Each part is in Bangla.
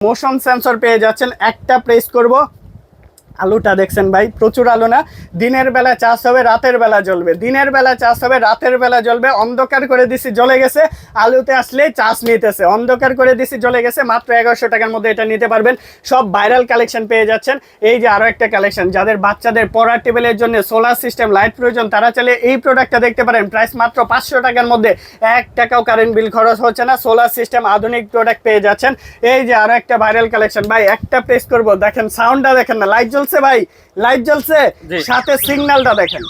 মোশন সেন্সর পেয়ে যাচ্ছেন একটা প্রেস করব। আলুটা দেখছেন ভাই, প্রচুর আলু না? দিনের বেলা চাষ হবে, রাতের বেলা জ্বলবে। দিনের বেলা চাষ হবে, রাতের বেলা জ্বলবে। অন্ধকার করে দিছি, জ্বলে গেছে। আলুতে আসলে চাষ নিতেছে। অন্ধকার করে দিছি, জ্বলে গেছে। মাত্র এগারোশো টাকার মধ্যে এটা নিতে পারবেন। সব ভাইরাল কালেকশন পেয়ে যাচ্ছেন। এই যে আরও একটা কালেকশন যাদের বাচ্চাদের পড়ার টেবিলের জন্য সোলার সিস্টেম লাইট প্রয়োজন, তারা চাইলে এই প্রোডাক্টটা দেখতে পারেন। প্রাইস মাত্র পাঁচশো টাকার মধ্যে। এক টাকাও কারেন্ট বিল খরচ হচ্ছে না। সোলার সিস্টেম আধুনিক প্রোডাক্ট পেয়ে যাচ্ছেন। এই যে আরও একটা ভাইরাল কালেকশন ভাই, একটা প্রেস করব। দেখেন সাউন্ডটা দেখেন না লাইট ভাই লাইট জ্বলছে। সাথে সিগন্যালটা দেখেন।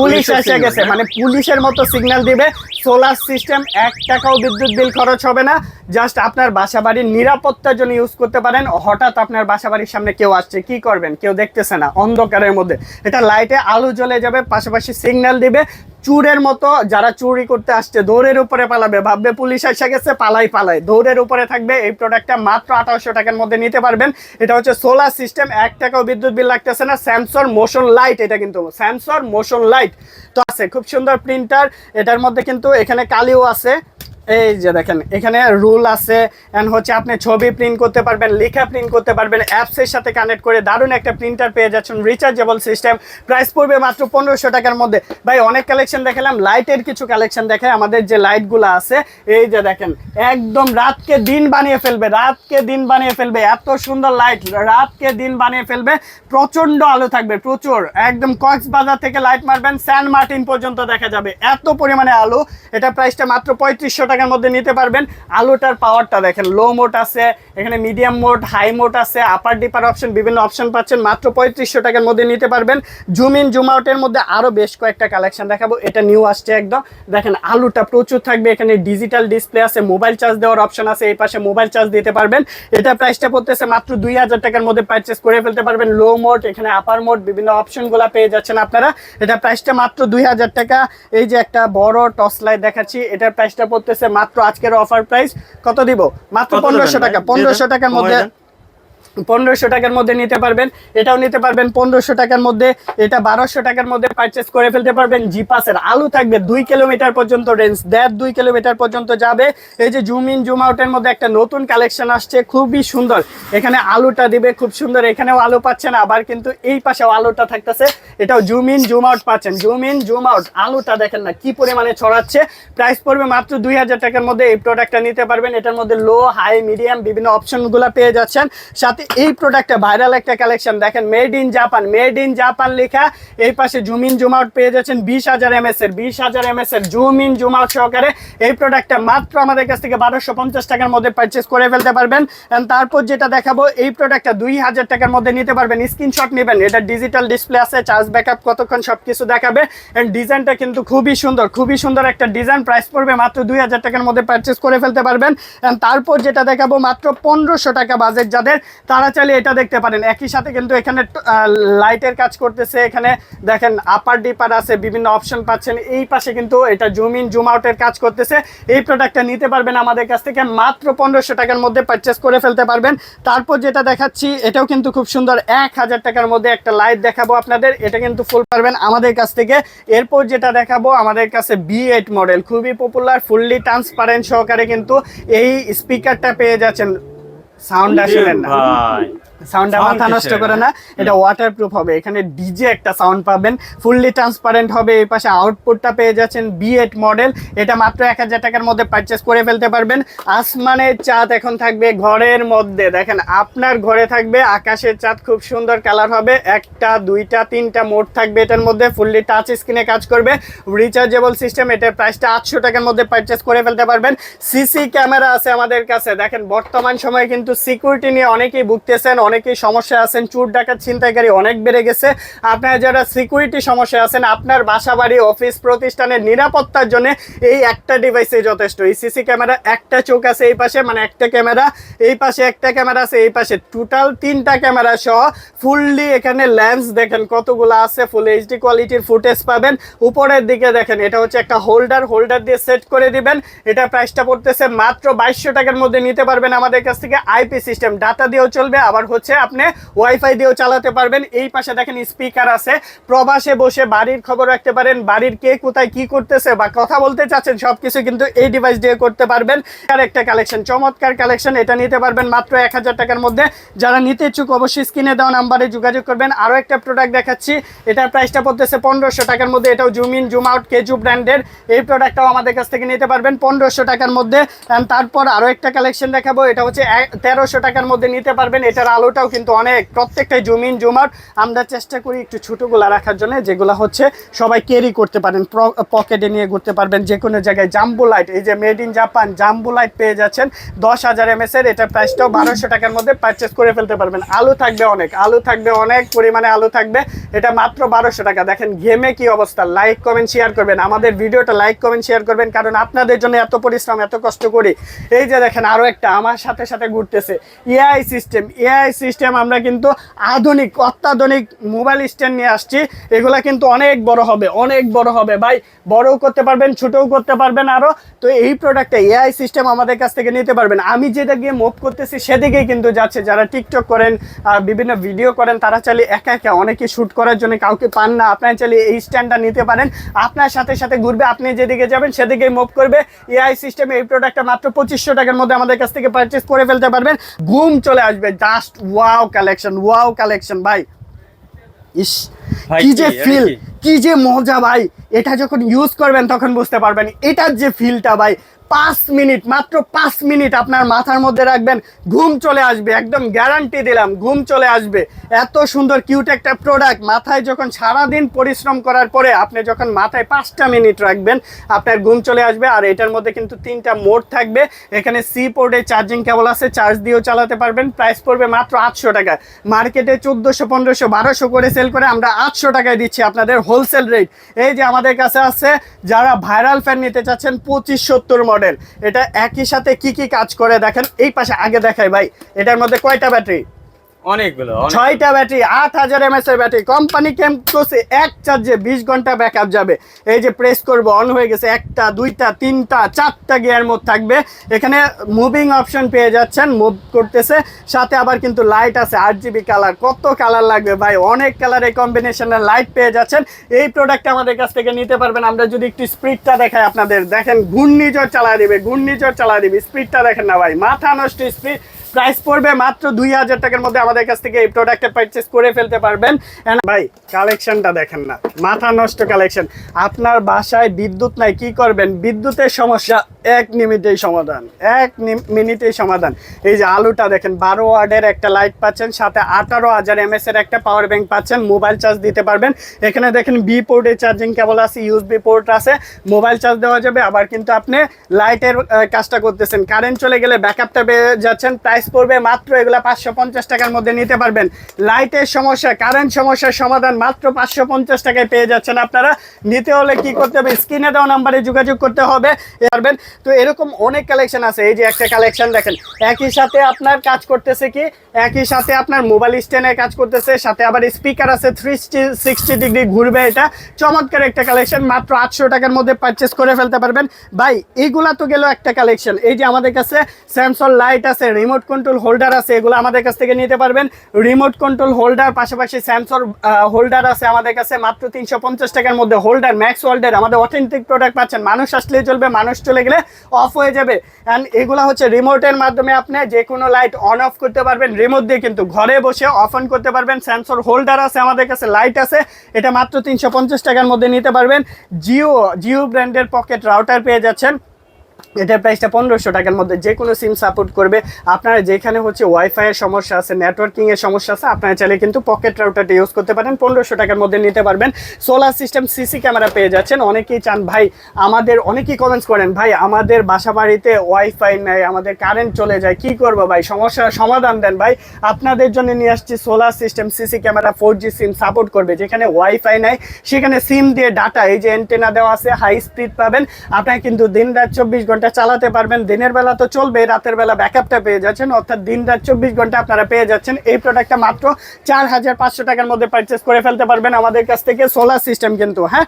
পুলিশ এসে গেছে মানে পুলিশের মতো সিগন্যাল দিবে। সোলার সিস্টেম এক টাকাও বিদ্যুৎ বিল খরচ হবে না। জাস্ট আপনার বাসা বাড়ির নিরাপত্তার জন্য ইউজ করতে পারেন। হঠাৎ আপনার বাসা বাড়ির সামনে কেউ আসছে কি করবেন? কেউ দেখতেছে না অন্ধকারের মধ্যে। এটা লাইটে আলো জ্বলে যাবে পাশাপাশি সিগন্যাল দিবে। চুরের মতো যারা চুরি করতে আসছে, দৌড়ের উপরে পালাবে। ভাববে পুলিশ এসে গেছে, পালাই পালাই। দৌড়ের উপরে থাকবে, এই প্রোডাক্টটা মাত্র আঠারোশো টাকার মধ্যে নিতে পারবেন। এটা হচ্ছে সোলার সিস্টেম এক টাকাও বিদ্যুৎ বিল লাগতেছে না। স্যামসর মোশন লাইট এটা কিন্তু স্যামসর মোশন লাইট তো আছে, খুব সুন্দর প্রিন্টার এটার মধ্যে কিন্তু এখানে কালিও আছে। এই যে দেখেন, এখানে রুল আছে এন্ড হচ্ছে আপনি ছবি প্রিন্ট করতে পারবেন, লেখা প্রিন্ট করতে পারবেন অ্যাপসের সাথে কানেক্ট করে দারুণ একটা প্রিন্টার পেয়ে যাচ্ছেন রিচার্জেবল সিস্টেম প্রাইস পড়বে মাত্র পনেরোশো টাকার মধ্যে। ভাই, অনেক কালেকশন দেখালাম লাইটের কিছু কালেকশন দেখায়, আমাদের যে লাইটগুলো আছে, এই যে দেখেন, একদম রাতকে দিন বানিয়ে ফেলবে, রাতকে দিন বানিয়ে ফেলবে, এত সুন্দর লাইট রাতকে দিন বানিয়ে ফেলবে প্রচণ্ড আলো থাকবে, প্রচুর, একদম কক্সবাজার থেকে লাইট মারবেন স্যান মার্টিন পর্যন্ত দেখা যাবে, এত পরিমাণে আলো, এটা প্রাইসটা মাত্র পঁয়ত্রিশশো টাকার মধ্যে নিতে পারবেন। আলোটার পাওয়ারটা দেখেন লো মোড আছে, এখানে মিডিয়াম মোড হাই মোড আছে আপার ডিপার অপশন বিভিন্ন অপশন পাচ্ছেন, মাত্র পঁয়ত্রিশশো টাকার মধ্যে নিতে পারবেন। জুম ইন জুম আউটের মধ্যে আরও বেশ কয়েকটা কালেকশন দেখাবো, এটা নিউ আসছে একদম। দেখেন, আলুটা প্রচুর থাকবে, এখানে ডিজিটাল ডিসপ্লে আছে মোবাইল চার্জ দেওয়ার অপশন আছে, এই পাশে মোবাইল চার্জ দিতে পারবেন। এটা প্রাইসটা পড়তেছে মাত্র দুই হাজার টাকার মধ্যে পারচেস করে ফেলতে পারবেন লো মোড এখানে আপার মোড বিভিন্ন অপশনগুলো পেয়ে যাচ্ছেন আপনারা। এটা প্রাইসটা মাত্র দুই হাজার টাকা। এই যে একটা বড় টস লাইট দেখাচ্ছি, এটার প্রাইসটা পড়তেছে মাত্র আজকের অফার প্রাইস কত দিব? মাত্র পনেরোশো টাকা। পনেরোশো টাকার মধ্যে পনেরোশো টাকার মধ্যে নিতে পারবেন। এটাও নিতে পারবেন। পনেরোশো টাকার মধ্যে এটা বারোশো টাকার মধ্যে পারচেস করে ফেলতে পারবেন। জিপাসের আলু থাকবে দুই কিলোমিটার পর্যন্ত রেঞ্জ দেড় দুই কিলোমিটার পর্যন্ত যাবে। এই যে জুম ইন জুম আউটের মধ্যে একটা নতুন কালেকশন আসছে। খুবই সুন্দর। এখানে আলুটা দিবে। খুব সুন্দর। এখানেও আলু পাচ্ছেন। আবার কিন্তু এই পাশেও আলুটা থাকতেছে। এটাও জুম ইন জুম আউট পাচ্ছেন। জুম ইন জুম আউট আলুটা দেখেন না কি পরিমাণে ছড়াচ্ছে। প্রাইস পড়বে মাত্র দুই হাজার টাকার মধ্যে এই প্রোডাক্টটা নিতে পারবেন। এটার মধ্যে লো হাই মিডিয়াম বিভিন্ন অপশনগুলো পেয়ে যাচ্ছেন। সাথে এই প্রোডাক্টটা ভাইরাল একটা কালেকশন দেখেন made in Japan made in Japan লেখা। এই পাশে জুম ইন জুম আউট পেয়ে যাচ্ছেন বিশ হাজার এমএস এর। বিশ হাজার এমএস এর জুম ইন জুম আউট সহকারে এই প্রোডাক্টটা মাত্র আমাদের কাছ থেকে বারোশো পঞ্চাশ টাকার মধ্যে পারচেস করে ফেলতে পারবেন। তারপর যেটা দেখাবো, এই প্রোডাক্টটা দুই হাজার টাকার মধ্যে নিতে পারবেন। স্ক্রিনশট নেবেন। এটা ডিজিটাল ডিসপ্লে আছে চার্জ ব্যাকআপ কতক্ষণ সবকিছু দেখাবে? এন্ড ডিজাইনটা কিন্তু খুবই সুন্দর খুবই সুন্দর একটা ডিজাইন প্রাইস পড়বে মাত্র দুই হাজার টাকার মধ্যে পারচেস করে ফেলতে পারবেন। And তারপর যেটা দেখাবো মাত্র পনেরোশো টাকা বাজেট যাদের, তারা চাইলে এটা দেখতে পারেন। একই সাথে কিন্তু এখানে লাইটের কাজ করতেছে। এখানে দেখেন আপার ডিপার আছে, বিভিন্ন অপশন পাচ্ছেন। এই পাশে কিন্তু এটা জুম ইন জুম আউটের কাজ করতেছে। এই প্রোডাক্টটা নিতে পারবেন আমাদের কাছ থেকে মাত্র পনেরোশো টাকার মধ্যে পারচেস করে ফেলতে পারবেন। তারপর যেটা দেখাচ্ছি, এটাও কিন্তু খুব সুন্দর। এক হাজার টাকার মধ্যে একটা লাইট দেখাবো আপনাদের। এটা কিন্তু ফুল পারবেন আমাদের কাছ থেকে। এরপর যেটা দেখাবো আমাদের কাছে বি এইট মডেল খুবই পপুলার ফুললি ট্রান্সপারেন্ট সহকারে কিন্তু এই স্পিকারটা পেয়ে যাচ্ছেন। সাউন্ড আসলেন না। সাউন্ডটা মাথা নষ্ট করে না। এটা ওয়াটার প্রুফ হবে। এখানে ডিজে একটা সাউন্ড পাবেন। ফুললি ট্রান্সপারেন্ট হবে এই পাশে আউটপুটটা পেয়ে যাচ্ছেন বি এইট মডেল এটা মাত্র এক হাজার টাকার মধ্যে পারচেস করে ফেলতে পারবেন। আসমানের চাঁদ এখন থাকবে ঘরের মধ্যে। দেখেন আপনার ঘরে থাকবে আকাশের চাঁদ খুব সুন্দর কালার হবে। একটা দুইটা তিনটা মোড থাকবে এটার মধ্যে। ফুললি টাচ স্ক্রিনে কাজ করবে। রিচার্জেবল সিস্টেম এটার প্রাইসটা আটশো টাকার মধ্যে পারচেস করে ফেলতে পারবেন। সিসি ক্যামেরা আছে আমাদের কাছে। দেখেন বর্তমান সময়ে কিন্তু সিকিউরিটি নিয়ে অনেকেই ভুগতেছেন। অনেকেই সমস্যা আছেন, চুর ডাকাত, ছিনতাইকারী অনেক বেড়ে গেছে। আপনারা যারা সিকিউরিটি সমস্যা আছেন, আপনার বাসা বাড়ি অফিস প্রতিষ্ঠানের নিরাপত্তার জন্য এই একটা ডিভাইসে যথেষ্ট। এই সিসি ক্যামেরা একটা চোখ আছে এই পাশে মানে একটা ক্যামেরা এই পাশে একটা ক্যামেরা আছে, এই পাশে টোটাল তিনটা ক্যামেরা সহ ফুললি এখানে লেন্স দেখেন কতগুলো আছে ফুল এইচডি কোয়ালিটির ফুটেজ পাবেন। উপরের দিকে দেখেন, এটা হচ্ছে একটা হোল্ডার হোল্ডার দিয়ে সেট করে দিবেন। এটা প্রাইসটা পড়তেছে মাত্র বাইশশো টাকার মধ্যে নিতে পারবেন আমাদের কাছ থেকে আইপি সিস্টেম ডাটা দিয়েও চলবে, আবার হচ্ছে, আপনি ওয়াইফাই দিয়েও চালাতে পারবেন। এই পাশে দেখেন স্পিকার আছে। প্রবাসে বসে বাড়ির খবর রাখতে পারেন। বাড়ির কে কোথায় কি করতেছে বা কথা বলতে চাচ্ছেন, সবকিছু কিন্তু এই ডিভাইস দিয়ে করতে পারবেন। আর একটা কালেকশন চমৎকার কালেকশন এটা নিতে পারবেন মাত্র এক হাজার টাকার মধ্যে। যারা নিতে ইচ্ছুক অবশ্যই স্ক্রিনে দেওয়া নাম্বারে যোগাযোগ করবেন। আরও একটা প্রোডাক্ট দেখাচ্ছি। এটার প্রাইসটা পড়তেছে পনেরোশো টাকার মধ্যে। এটাও জুম ইন জুম আউট কেজু ব্র্যান্ডের এই প্রোডাক্টটাও আমাদের কাছ থেকে নিতে পারবেন পনেরোশো টাকার মধ্যে। তারপর আরও একটা কালেকশন দেখাবো। এটা হচ্ছে তেরোশো টাকার মধ্যে নিতে পারবেন। এটার আলোটাও কিন্তু অনেক। প্রত্যেকটাই জুম ইন জুম আউট আমরা চেষ্টা করি একটু ছোটোগুলো রাখার জন্য, যেগুলো হচ্ছে সবাই ক্যারি করতে পারেন পকেটে নিয়ে ঘুরতে পারবেন যে কোনো জায়গায়। জাম্বু লাইট এই যে made in Japan jumbo light পেয়ে যাচ্ছেন দশ হাজার এমএস এর। এটার প্রাইসটাও বারোশো টাকার মধ্যে পারচেস করে ফেলতে পারবেন। আলু থাকবে অনেক, আলু থাকবে অনেক পরিমাণে আলু থাকবে। এটা মাত্র বারোশো টাকা। দেখেন গেমে কি অবস্থা। লাইক কমেন্ট শেয়ার করবেন। আমাদের ভিডিওটা লাইক কমেন্ট শেয়ার করবেন, কারণ আপনাদের জন্য এত পরিশ্রম, এত কষ্ট করি। এই যে দেখেন আরও একটা, আমার সাথে সাথে ঘুরতেছে। এআই সিস্টেম এআই সিস্টেম আমরা কিন্তু আধুনিক, অত্যাধুনিক মোবাইল স্ট্যান্ড নিয়ে আসছি। এগুলা কিন্তু অনেক বড় হবে, অনেক বড় হবে। ভাই, বড়ও করতে পারবেন, ছোটও করতে পারবেন আরও তো এই প্রোডাক্টটা এআই সিস্টেম আমাদের কাছ থেকে নিতে পারবেন। আমি যেটা গিয়ে মুভ করতেছি, সেদিকেই কিন্তু যাচ্ছে। যারা টিকটক করেন, আর বিভিন্ন ভিডিও করেন, তারা চাইলে একা একা অনেকে শ্যুট করার জন্য কাউকে পান না। আপনারা চাইলে এই স্ট্যান্ডটা নিতে পারেন। আপনার সাথে সাথে ঘুরবে, আপনি যেদিকে যাবেন, সেদিকেই মুভ করবে। এআই সিস্টেমে এই প্রোডাক্টটা মাত্র পঁচিশশো টাকার মধ্যে আমাদের কাছ থেকে পারচেস করে ফেলতে পারবেন। ঘুম চলে আসবে just wow collection wow collection ভাই। ইস কি যে ফিল কি? কি যে মজা ভাই। এটা যখন ইউজ করবেন তখন বুঝতে পারবেন। এটার যে ফিলটা ভাই পাঁচ মিনিট, মাত্র পাঁচ মিনিট আপনার মাথার মধ্যে রাখবেন, ঘুম চলে আসবে, একদম গ্যারান্টি দিলাম, ঘুম চলে আসবে। এত সুন্দর কিউট একটা প্রোডাক্ট মাথায় যখন সারাদিন পরিশ্রম করার পরে আপনি যখন মাথায় পাঁচটা মিনিট রাখবেন, আপনার ঘুম চলে আসবে, আর এটার মধ্যে কিন্তু তিনটা মোড থাকবে। এখানে সি পোর্টে চার্জিং কেবল আছে চার্জ দিয়েও চালাতে পারবেন প্রাইস পড়বে মাত্র আটশো টাকা। মার্কেটে চোদ্দোশো, পনেরোশো, বারোশো করে সেল করে আমরা আটশো টাকায় দিচ্ছি আপনাদের হোলসেল রেট এই যে আমাদের কাছে আছে, যারা ভাইরাল ফ্যান নিতে চাচ্ছেন, পঁচিশ, সত্তর মডেল। এটা একই সাথে কি কি কাজ করে দেখেন। এই পাশে আগে দেখাই ভাই, এটার মধ্যে কয়টা ব্যাটারি? ছয়টা ব্যাটারি আট হাজার এক বিশ ঘণ্টা যাবে। এই যে প্রেস করব অন হয়ে গেছে একটা, দুইটা, তিনটা, চারটা গিয়ার থাকবে। এখানে মুভিং অপশন পেয়ে যাচ্ছেন মুভ করতেছে। সাথে আবার কিন্তু লাইট আছে আট জিবি কালার কত কালার লাগবে ভাই? অনেক কালারের কম্বিনেশনের লাইট পেয়ে যাচ্ছেন। এই প্রোডাক্ট আমাদের কাছ থেকে নিতে পারবেন। আমরা যদি একটু স্পিডটা দেখাই আপনাদের। দেখেন, ঘূর্ণিঝড় চালা দিবে, ঘূর্ণিঝড় চালা দিবে। স্পিডটা দেখেন না ভাই। মাথা নষ্ট স্পিড প্রাইস পড়বে মাত্র দুই হাজার টাকার মধ্যে আমাদের কাছ থেকে এই প্রোডাক্টটা পারচেস করে ফেলতে পারবেন। ভাই কালেকশনটা দেখেন না। মাথা নষ্ট কালেকশন আপনার বাসায় বিদ্যুৎ নাই, কি করবেন? বিদ্যুতের সমস্যা, এক মিনিটেই সমাধান। এক মিনিটেই সমাধান। এই যে আলুটা দেখেন, বারো ওয়ার্ডের একটা লাইট পাচ্ছেন, সাথে আঠারো হাজার এমএস এর একটা পাওয়ার ব্যাংক পাচ্ছেন মোবাইল চার্জ দিতে পারবেন। এখানে দেখেন বি পোর্টে চার্জিং কেবল আছে ইউএসবি পোর্ট আছে মোবাইল চার্জ দেওয়া যাবে। আবার কিন্তু আপনি লাইটের কাজটা করতেছেন। কারেন্ট চলে গেলে ব্যাকআপটা পেয়ে যাচ্ছেন প্রাইস পড়বে মাত্র এগুলা পাঁচশো পঞ্চাশ টাকার মধ্যে নিতে পারবেন। লাইটের সমস্যা কারেন্ট সমস্যার সমাধান মাত্র পাঁচশো পঞ্চাশ টাকায় পেয়ে যাচ্ছেন আপনারা। নিতে হলে কি করতে হবে? স্ক্রিনে দেওয়া নাম্বারে যোগাযোগ করতে হবে। পারবেন। তো এরকম অনেক কালেকশন আছে। এই যে একটা কালেকশন দেখেন, একই সাথে আপনার কাজ করতেছে কি? একই সাথে আপনার মোবাইল স্ট্যান্ডের কাজ করতেছে, সাথে আবার স্পিকার আছে থ্রি সিক্সটি ডিগ্রি ঘুরবে এটা। চমৎকার একটা কালেকশন মাত্র আটশো টাকার মধ্যে পারচেস করে ফেলতে পারবেন। ভাই এইগুলা তো গেল একটা কালেকশন এই যে আমাদের কাছে স্যামসং লাইট আছে রিমোট কন্ট্রোল হোল্ডার আছে, এগুলো আমাদের কাছ থেকে নিতে পারবেন। রিমোট কন্ট্রোল হোল্ডার পাশাপাশি স্যামসং হোল্ডার আছে আমাদের কাছে, মাত্র তিনশো পঞ্চাশ টাকার মধ্যে হোল্ডার ম্যাক্স হোল্ডার আমাদের অথেন্টিক প্রোডাক্ট পাচ্ছেন। মানুষ আসলেই চলবে মানুষ চলে গেলে অফ হয়ে যাবে। অ্যান্ড এগুলো হচ্ছে রিমোটের মাধ্যমে আপনি যে কোনো লাইট অন অফ করতে পারবেন। রিমোট দিয়ে কিন্তু ঘরে বসে অফ অন করতে পারবেন। স্যামসং হোল্ডার আছে আমাদের কাছে লাইট আছে, এটা মাত্র তিনশো পঞ্চাশ টাকার মধ্যে নিতে পারবেন। জিও জিও ব্র্যান্ডের পকেট রাউটার পেয়ে যাচ্ছেন। এটার প্রাইসটা পনেরোশো টাকার মধ্যে যে কোনো সিম সাপোর্ট করবে। আপনারা যেখানে হচ্ছে ওয়াইফাইয়ের সমস্যা আছে নেটওয়ার্কিংয়ের সমস্যা আছে, আপনারা চাইলে কিন্তু পকেট রাউটারটা ইউজ করতে পারেন। পনেরোশো টাকার মধ্যে নিতে পারবেন। সোলার সিস্টেম সিসি ক্যামেরা পেয়ে যাচ্ছেন। অনেকেই চান, ভাই, আমাদের অনেকেই কমেন্টস করেন, ভাই, আমাদের বাসা বাড়িতে ওয়াইফাই নাই, আমাদের কারেন্ট চলে যায়, কি করব ভাই? সমস্যার সমাধান দেন ভাই। আপনাদের জন্য নিয়ে আসছি solar system CC camera four G SIM support করবে। যেখানে ওয়াইফাই নাই, সেখানে সিম দিয়ে ডাটা এই যে এন্টেনা দেওয়া আছে হাই স্পিড পাবেন। আপনারা কিন্তু দিন রাত চব্বিশ ঘণ্টা চালাতে পারবেন, দিনের বেলা তো চলবে রাতের বেলা ব্যাকআপটা পেয়ে যাচ্ছেন, অর্থাৎ দিন রাত চব্বিশ ঘণ্টা আপনারা পেয়ে যাচ্ছেন। এই প্রোডাক্টটা মাত্র চার হাজার পাঁচশো টাকার মধ্যে পারচেস করে ফেলতে পারবেন আমাদের কাছ থেকে। সোলার সিস্টেম কিন্তু হ্যাঁ?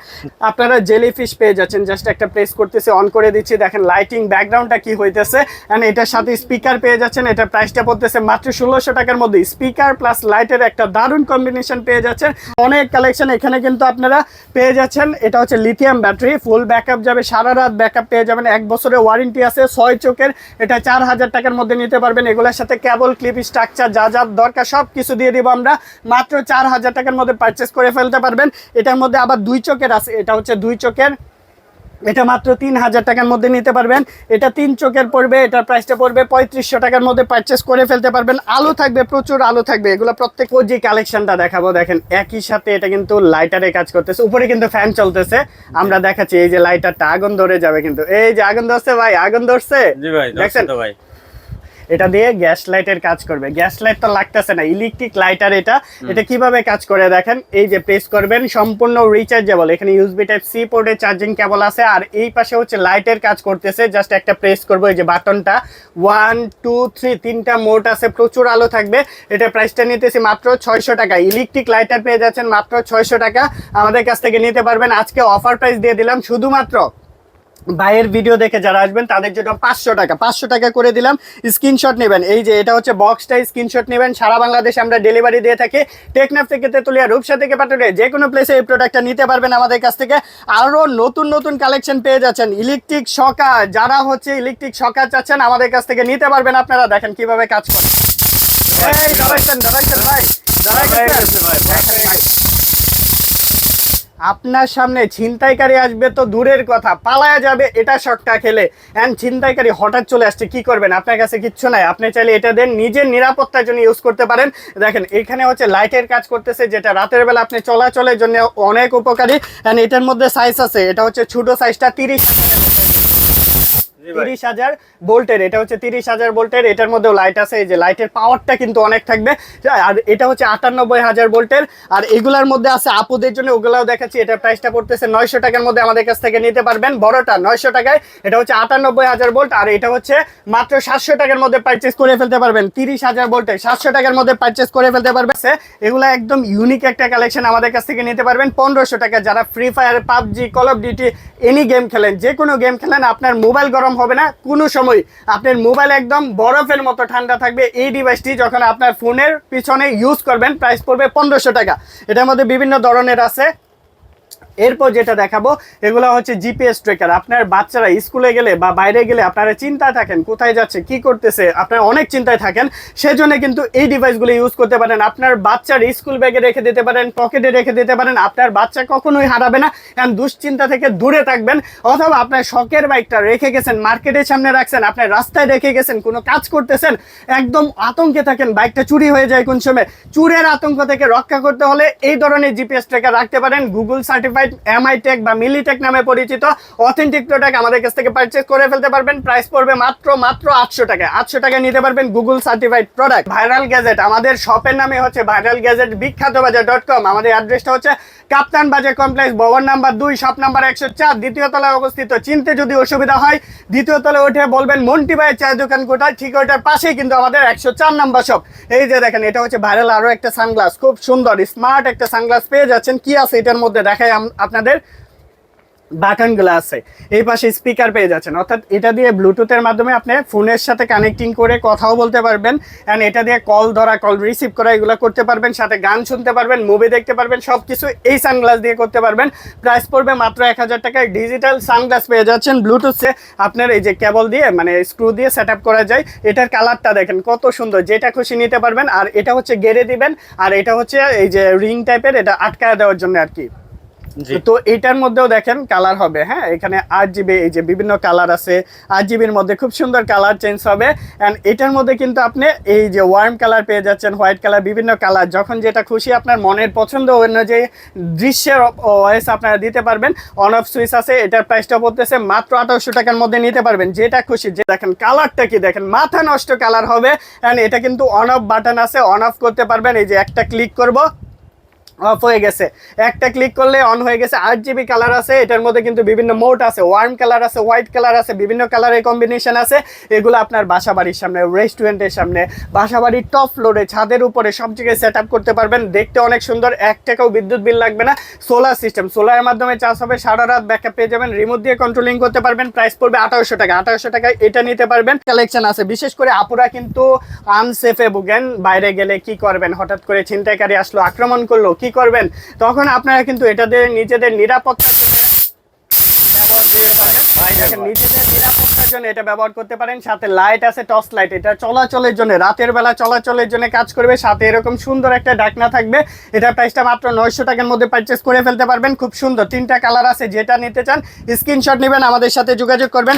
আপনারা জেলি ফিশ পেয়ে যাচ্ছেন জাস্ট একটা প্রেস করতেছি অন করে দিচ্ছি। দেখেন লাইটিং ব্যাকগ্রাউন্ডটা কি হইতেছে? অ্যান্ড এটার সাথে স্পিকার পেয়ে যাচ্ছেন, এটা প্রাইসটা পড়তেছে মাত্র ষোলোশো টাকার মধ্যে। স্পিকার প্লাস লাইটের একটা দারুণ কম্বিনেশন পেয়ে যাচ্ছেন। অনেক কালেকশন এখানে কিন্তু আপনারা পেয়ে যাচ্ছেন। এটা হচ্ছে লিথিয়াম ব্যাটারি ফুল ব্যাকআপ যাবে, সারা রাত ব্যাকআপ পেয়ে যাবেন, এক বছরের ওয়ারেন্টি আছে, ছয় চোখের, এটা চার হাজার টাকার মধ্যে নিতে পারবেন। এগুলোর সাথে কেবল ক্লিপ স্ট্রাকচার যা যা দরকার সব কিছু দিয়ে দিব আমরা। মাত্র চার হাজার টাকার মধ্যে পারচেস করে ফেলতে পারবেন। এটার মধ্যে আবার দুই চোখের আছে, এটা হচ্ছে দুই চোখের। এটা মাত্র তিন হাজার টাকার মধ্যে নিতে পারবেন। এটা তিন চোখের পড়বে এটার প্রাইসটা পড়বে পঁয়ত্রিশশো টাকার মধ্যে পারচেস করে ফেলতে পারবেন। আলো থাকবে প্রচুর আলো থাকবে। এগুলো প্রত্যেক যে কালেকশনটা দেখাবো। দেখেন একই সাথে এটা কিন্তু লাইটারে কাজ করতেছে। উপরে কিন্তু ফ্যান চলতেছে। আমরা দেখাচ্ছি এই যে লাইটারটা আগুন ধরে যাবে কিন্তু। এই যে আগুন ধরছে ভাই আগুন ধরছে? দেখছেন? ভাই। এটা দিয়ে গ্যাস লাইটের কাজ করবে। গ্যাস লাইট তো লাগতেছে না ইলেকট্রিক লাইটার এটা। এটা কীভাবে কাজ করে দেখেন? এই যে প্রেস করবেন সম্পূর্ণ রিচার্জেবল এখানে ইউএসবি টাইপ সি পোর্টে চার্জিং কেবল আছে আর এই পাশে হচ্ছে লাইটের কাজ করতেছে। জাস্ট একটা প্রেস করব এই যে বাটনটা ওয়ান টু থ্রি তিনটা মোড আছে প্রচুর আলো থাকবে। এটা প্রাইসটা নিতেছি মাত্র ছয়শো টাকা। ইলেকট্রিক লাইটার পেয়ে যাচ্ছেন মাত্র ছয়শো টাকা। আমাদের কাছ থেকে নিতে পারবেন। আজকে অফার প্রাইস দিয়ে দিলাম শুধুমাত্র ভাইয়ের ভিডিও দেখে যারা আসবেন তাদের জন্য পাঁচশো টাকা। পাঁচশো টাকা করে দিলাম। স্ক্রিনশট নেবেন। এই যে এটা হচ্ছে বক্সটা স্ক্রিনশট নেবেন। সারা বাংলাদেশে আমরা ডেলিভারি দিয়ে থাকি। টেকনাফ থেকে তেতুলিয়া রূপসা থেকে পাটুরে যে কোনো প্লেসে এই প্রোডাক্টটা নিতে পারবেন আমাদের কাছ থেকে। আরও নতুন নতুন কালেকশন পেয়ে যাচ্ছেন। ইলেকট্রিক শকা যারা হচ্ছে ইলেকট্রিক শকা চাচ্ছেন আমাদের কাছ থেকে নিতে পারবেন আপনারা। দেখেন কীভাবে কাজ করে। এই দাঁড়াইছেন দাঁড়াইছেন ভাই। দেখেন ভাই আপনার সামনে ছিনতাইকারী আসবে তো দূরের কথা, পালায়া যাবে এটা শটকা খেলে। অ্যান্ড ছিনতাইকারী হঠাৎ চলে আসছে, কি করবেন? আপনার কাছে কিচ্ছু নাই। আপনি চাইলে এটা দেন, নিজের নিরাপত্তার জন্য ইউজ করতে পারেন। দেখেন, এখানে হচ্ছে লাইটের কাজ করতেছে, যেটা রাতের বেলা আপনি চলাচলের জন্য অনেক উপকারী। অ্যান্ড এটার মধ্যে সাইজ আছে, এটা হচ্ছে ছোটো সাইজটা তিরিশ। তিরিশ হাজার ভোল্টের, এটা হচ্ছে তিরিশ হাজার ভোল্টের, এটার মধ্যেও লাইট আছে, এই যে লাইটের পাওয়ারটা কিন্তু অনেক থাকবে। আর এটা হচ্ছে আটানব্বই হাজার ভোল্টের, আর এগুলার মধ্যে আছে আপুদের জন্য, ওগুলাও দেখাচ্ছি এটার প্রাইসটা পড়তেছে নয়শো টাকার মধ্যে আমাদের কাছ থেকে নিতে পারবেন, বড়টা নয়শো টাকায়, এটা হচ্ছে আটানব্বই হাজার ভোল্ট, আর এটা হচ্ছে মাত্র সাতশো টাকার মধ্যে পারচেস করে ফেলতে পারবেন, তিরিশ হাজার ভোল্টের সাতশো টাকার মধ্যে পারচেস করে ফেলতে পারবেন। এগুলো একদম ইউনিক একটা কালেকশন আমাদের কাছ থেকে নিতে পারবেন, পনেরোশো টাকা, যারা Free Fire PUBG Call of Duty any game খেলেন যে কোনো গেম খেলেন, আপনার মোবাইল গরম হবে না। কোনো সময় আপনার মোবাইল একদম বরফের মতো ঠান্ডা থাকবে। এই ডিভাইসটি যখন আপনার ফোনের পিছনে ইউজ করবেন প্রাইস পড়বে পনেরোশো টাকা। এটার মধ্যে বিভিন্ন ধরনের আছে। এরপর যেটা দেখাবো, এগুলো হচ্ছে জিপিএস ট্রেকার আপনার বাচ্চারা স্কুলে গেলে বা বাইরে গেলে আপনারা চিন্তায় থাকেন, কোথায় যাচ্ছে, কি করতেছে, আপনারা অনেক চিন্তায় থাকেন। সেজন্য কিন্তু এই ডিভাইসগুলো ইউজ করতে পারেন। আপনার বাচ্চার স্কুল ব্যাগে রেখে দিতে পারেন পকেটে রেখে দিতে পারেন। আপনার বাচ্চা কখনোই হারাবে না। কারণ দুশ্চিন্তা থেকে দূরে থাকবেন। অথবা আপনার শখের বাইকটা রেখে গেছেন মার্কেটের সামনে রাখছেন, আপনার রাস্তায় রেখে গেছেন, কোনো কাজ করতেছেন, একদম আতঙ্কে থাকেন বাইকটা চুরি হয়ে যায় কোন সময়। চুরের আতঙ্ক থেকে রক্ষা করতে হলে এই ধরনের জিপিএস ট্রেকার রাখতে পারেন। গুগল সার্টিফাইড এমআই টেক বা মিলিটেক নামে পরিচিত অথেন্টিক প্রোডাক্ট আমাদের কাছ থেকে পারচেস করে ফেলতে পারবেন। প্রাইস পড়বে মাত্র মাত্র আটশো টাকা। আটশো টাকা নিতে পারবেন Google certified product viral gadget আমাদের শপের নামে হচ্ছে ভাইরাল গ্যাজেট বিখ্যাত বাজার ডট কম আমাদের অ্যাড্রেসটা হচ্ছে কাপ্তান বাজার কমপ্লেক্স ভবন নাম্বার দুই শপ নাম্বার একশো চার, দ্বিতীয় তলায় অবস্থিত। চিনতে যদি অসুবিধা হয়, দ্বিতীয় তলায় উঠে বলবেন, মন্টি ভাইয়ের চায়ের দোকান কোথায়? ঠিক ওইটার পাশেই কিন্তু আমাদের একশো চার নাম্বার শপ এই যে দেখেন, এটা হচ্ছে ভাইরাল আরও একটা সানগ্লাস খুব সুন্দর স্মার্ট একটা সানগ্লাস পেয়ে যাচ্ছেন, কি আছে এটার মধ্যে? দেখাই আপনাদের বাটনগুলো আছে। এই পাশে স্পিকার পেয়ে যাচ্ছেন। অর্থাৎ এটা দিয়ে ব্লুটুথের মাধ্যমে আপনি ফোনের সাথে কানেক্টিং করে কথাও বলতে পারবেন অ্যান্ড এটা দিয়ে কল ধরা কল রিসিভ করা, এগুলো করতে পারবেন, সাথে গান শুনতে পারবেন মুভি দেখতে পারবেন সব কিছু এই সানগ্লাস দিয়ে করতে পারবেন। প্রাইস পড়বে মাত্র এক হাজার টাকায়। ডিজিটাল সানগ্লাস পেয়ে যাচ্ছেন ব্লুটুথে আপনার এই যে কেবল দিয়ে মানে স্ক্রু দিয়ে সেট করা যায়, এটার কালারটা দেখেন, কত সুন্দর। যেটা খুশি নিতে পারবেন, আর এটা হচ্ছে গেড়ে দিবেন, আর এটা হচ্ছে এই যে রিং টাইপের এটা আটকায় দেওয়ার জন্য আর কি। তো এটার মধ্যেও দেখেন কালার হবে হ্যাঁ? এখানে আট জিবি এই যে বিভিন্ন কালার আছে আট জিবির মধ্যে খুব সুন্দর কালার চেঞ্জ হবে। অ্যান্ড এটার মধ্যে কিন্তু আপনি এই যে ওয়ার্ম কালার পেয়ে যাচ্ছেন হোয়াইট কালার বিভিন্ন কালার যখন যেটা খুশি আপনার মনের পছন্দ অনুযায়ী দৃশ্যের ওয়েস আপনারা দিতে পারবেন। অন অফ সুইচ আছে, এটার প্রাইসটা পড়তেছে মাত্র আঠারোশো টাকার মধ্যে নিতে পারবেন, যেটা খুশি। যে দেখেন কালারটা কি, দেখেন মাথা নষ্ট কালার হবে। অ্যান্ড এটা কিন্তু অন অফ বাটন আছে অন অফ করতে পারবেন, এই যে একটা ক্লিক করব। অফ হয়ে গেছে। একটা ক্লিক করলে অন হয়ে গেছে। আট জিবি কালার আছে, এটার মধ্যে কিন্তু বিভিন্ন মোড আছে। ওয়ার্ম কালার আছে হোয়াইট কালার আছে, বিভিন্ন কালারের কম্বিনেশন আছে। এগুলো আপনার বাসা বাড়ির সামনে রেস্টুরেন্টের সামনে বাসা বাড়ির টপ ফ্লোরে ছাদের উপরে সব জায়গায় সেট করতে পারবেন। দেখতে অনেক সুন্দর, এক টাকাও বিদ্যুৎ বিল লাগবে না। সোলার সিস্টেম সোলারের মাধ্যমে চার্জ হবে, সারা রাত ব্যাকআপ পেয়ে যাবেন। রিমোট দিয়ে কন্ট্রোলিং করতে পারবেন প্রাইস পড়বে আঠারোশো টাকা। আঠারোশো টাকায় এটা নিতে পারবেন। কালেকশন আছে। বিশেষ করে আপুরা কিন্তু আনসেফে ভুগেন। বাইরে গেলে কি করবেন? হঠাৎ করে ছিনতাইকারী আসলো, আক্রমণ করল, কি করবেন? তখন আপনারা কিন্তু এটা দিয়ে নিজেদের নিরাপত্তার জন্য ব্যবহার করতে পারেন। নিজেদের নিরাপত্তার জন্য এটা ব্যবহার করতে পারেন। সাথে লাইট আছে টর্চ লাইট এটা চলাচলের জন্য রাতের বেলা চলাচলের জন্য কাজ করবে। সাথে এরকম সুন্দর একটা ডাকনা থাকবে। এটা প্রাইসটা মাত্র নয়শো টাকার মধ্যে পারচেস করে ফেলতে পারবেন। খুব সুন্দর। তিনটা কালার আছে যেটা নিতে চান স্ক্রিনশট নেবেন আমাদের সাথে যোগাযোগ করবেন।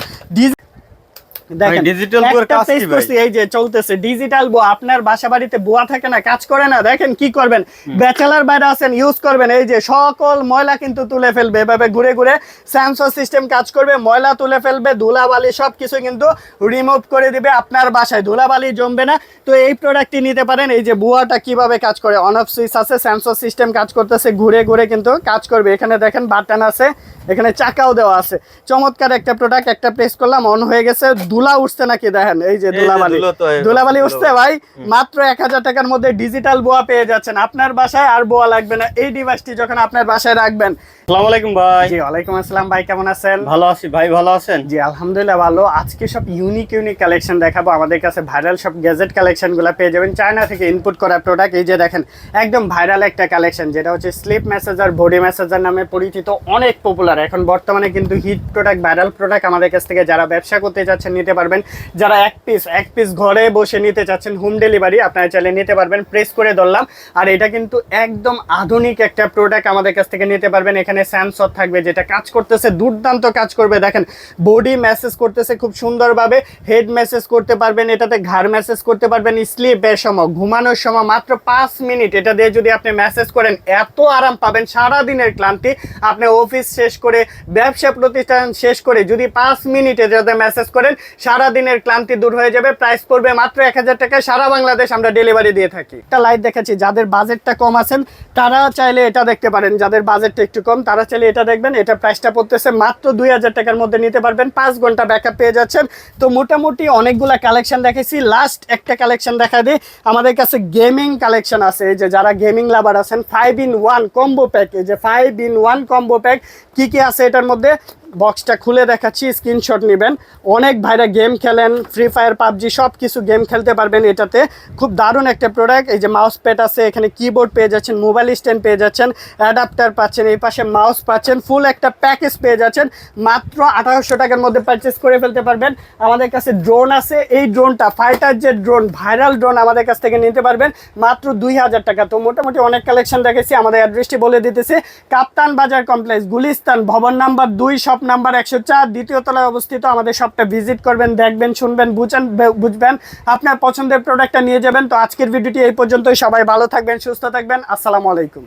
দেখেন digital বুয়ার একটা কাজ কি page ভাই? এই যে চলতেছে ডিজিটাল বুয়া আপনার বাসা বুয়া থাকে না কাজ করে না দেখেন কি করবেন? ব্যাচেলার বাইরে আছেন ইউজ করবেন এই যে সকল ময়লা কিন্তু তুলে ফেলবে এভাবে ঘুরে ঘুরে সেন্সর সিস্টেম কাজ করবে ময়লা তুলে ফেলবে ধুলাবালি সব কিছু কিন্তু রিমুভ করে দিবে আপনার বাসায় ধুলাবালি জমবে না। তো এই প্রোডাক্টটি নিতে পারেন এই যে বুয়াটা কীভাবে কাজ করে অন অফ সুইচ আছে সেন্সর সিস্টেম কাজ করতেছে ঘুরে ঘুরে কিন্তু কাজ করবে। এখানে দেখেন বাটন আছে এখানে চাকাও দেওয়া আছে। চমৎকার একটা প্রোডাক্ট একটা প্রেস করলাম অন হয়ে গেছে ধুলা উঠছে নাকি দেখেন? এই যে ধুলাবালি। ধুলাবালি উঠছে ভাই মাত্র এক হাজার টাকার মধ্যে ডিজিটাল বোয়া পেয়ে যাচ্ছেন। আপনার বাসায় আর বোয়া লাগবে না। এই ডিভাইসটি যখন আপনার বাসায় রাখবেন। আসসালামু আলাইকুম ভাই। জি ওয়ালাইকুম আসসালাম ভাই কেমন আছেন? ভালো আছি ভাই ভালো আছেন? জি আলহামদুলিল্লাহ ভালো। আজকে সব ইউনিক ইউনিক কালেকশন দেখাবো। আমাদের কাছে ভাইরাল সব গ্যাজেট কালেকশন পেয়ে যাবেন। চায়না থেকে ইনপুট করা প্রোডাক্ট এই যে দেখেন একদম ভাইরাল একটা কালেকশন যেটা হচ্ছে স্লিপ মেসেজার বডি মেসেজার নামে পরিচিত অনেক পপুলার এখন বর্তমানে কিন্তু হিট প্রোডাক্ট ভাইরাল প্রোডাক্ট আমাদের কাছ থেকে যারা ব্যবসা করতে চাচ্ছেন নিতে পারবেন। যারা এক পিস এক পিস ঘরে বসে নিতে চাচ্ছেন হোম ডেলিভারি আপনারা চাইলে নিতে পারবেন প্রেস করে ধরলাম। আর এটা কিন্তু একদম আধুনিক একটা প্রোডাক্ট আমাদের কাছ থেকে নিতে পারবেন। এখানে সেন্সর থাকবে, যেটা কাজ করতেছে, দুর্দান্ত কাজ করবে। দেখেন বডি মেসেজ করতেছে খুব সুন্দরভাবে হেড মেসেজ করতে পারবেন, এটাতে ঘাড় মেসেজ করতে পারবেন স্লিপের সময়, ঘুমানোর সময় মাত্র পাঁচ মিনিট এটা দিয়ে যদি আপনি মেসেজ করেন, এত আরাম পাবেন সারা দিনের ক্লান্তি। আপনি অফিস শেষ করে, ব্যবসা প্রতিষ্ঠান শেষ করে যদি পাঁচ মিনিটে যাতে মেসেজ করেন সারা দিনের ক্লান্তি দূর হয়ে যাবে। প্রাইস পড়বে মাত্র এক হাজার টাকায় সারা বাংলাদেশ আমরা ডেলিভারি দিয়ে থাকি। একটা লাইট দেখাচ্ছি যাদের বাজেটটা কম আছেন, তারা চাইলে এটা দেখতে পারেন। যাদের বাজেটটা একটু কম, তারা চাইলে এটা দেখবেন। এটা প্রাইসটা পড়তেছে মাত্র দুই হাজার টাকার মধ্যে নিতে পারবেন। পাঁচ ঘণ্টা ব্যাকআপ পেয়ে যাচ্ছেন। তো মোটামুটি অনেকগুলা কালেকশন দেখেছি। লাস্ট একটা কালেকশন দেখা দিই। আমাদের কাছে গেমিং কালেকশন আছে। যে যারা গেমিং লাভার আছেন five in one combo pack এই যে five in one combo pack কী কী আছে এটার মধ্যে? বক্সটা খুলে দেখাচ্ছি স্ক্রিনশট নেবেন। অনেক ভাইরা গেম খেলেন ফ্রি ফায়ার পাবজি সব কিছু গেম খেলতে পারবেন এটাতে। খুব দারুণ একটা প্রোডাক্ট এই যে মাউস প্যাড আছে, এখানে কিবোর্ড পেয়ে যাচ্ছেন মোবাইল স্ট্যান্ড পেয়ে যাচ্ছেন অ্যাডাপ্টার পাচ্ছেন, এই পাশে মাউস পাচ্ছেন ফুল একটা প্যাকেজ পেয়ে যাচ্ছেন, মাত্র আঠারোশো টাকার মধ্যে পারচেস করে ফেলতে পারবেন। আমাদের কাছে ড্রোন আছে, এই ড্রোনটা ফাইটার যে ড্রোন ভাইরাল ড্রোন আমাদের কাছ থেকে নিতে পারবেন, মাত্র দুই হাজার টাকা। তো মোটামুটি অনেক কালেকশন দেখেছি আমাদের অ্যাড্রেসটি বলে দিতেছে। কাপ্তান বাজার কমপ্লেক্স গুলিস্তান, ভবন নাম্বার দুই শপ নাম্বার একশো চার, দ্বিতীয় তলায় অবস্থিত। আমাদের শপটা ভিজিট করবেন, দেখবেন, শুনবেন, বুঝেন বুঝবেন। আপনার পছন্দের প্রোডাক্টটা নিয়ে যাবেন। তো আজকের ভিডিওটি এই পর্যন্তই। সবাই ভালো থাকবেন, সুস্থ থাকবেন। আসসালামু আলাইকুম।